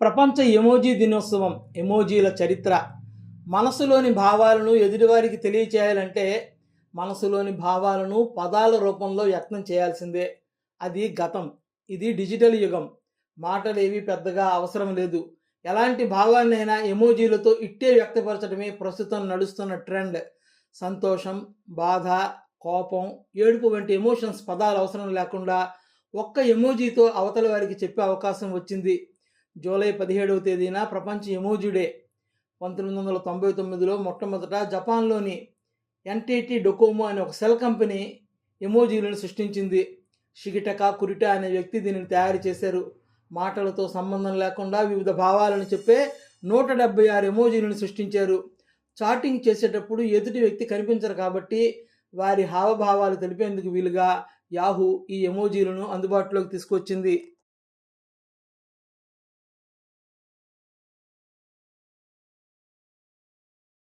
ప్రపంచ ఎమోజీ దినోత్సవం ఎమోజీల చరిత్ర. మనసులోని భావాలను ఎదుటివారికి తెలియచేయాలంటే మనసులోని భావాలను పదాల రూపంలో వ్యక్తం చేయాల్సిందే. అది గతం. ఇది డిజిటల్ యుగం. మాటలేవి పెద్దగా అవసరం లేదు. ఎలాంటి భావాన్నైనా ఎమోజీలతో ఇట్టే వ్యక్తపరచడమే ప్రస్తుతం నడుస్తున్న ట్రెండ్. సంతోషం బాధ కోపం ఏడుపు వంటి ఎమోషన్స్ పదాలు అవసరం లేకుండా ఒక్క ఎమోజీతో అవతల వారికి చెప్పే అవకాశం వచ్చింది. జూలై పదిహేడవ తేదీన ప్రపంచ ఎమోజీ డే పంతొమ్మిది వందల తొంభై తొమ్మిదిలో మొట్టమొదట జపాన్లోని ఎన్టీటీ డొకోమో అనే ఒక సెల్ కంపెనీ ఎమోజీలను సృష్టించింది. షిగిటక కురిట అనే వ్యక్తి దీనిని తయారు చేశారు. మాటలతో సంబంధం లేకుండా వివిధ భావాలను చెప్పే నూట డెబ్బై ఆరు ఎమోజీలను సృష్టించారు. చాటింగ్ చేసేటప్పుడు ఎదుటి వ్యక్తి కనిపించరు కాబట్టి వారి హావభావాలు తెలిపేందుకు వీలుగా యాహూ ఈ ఎమోజీలను అందుబాటులోకి తీసుకొచ్చింది.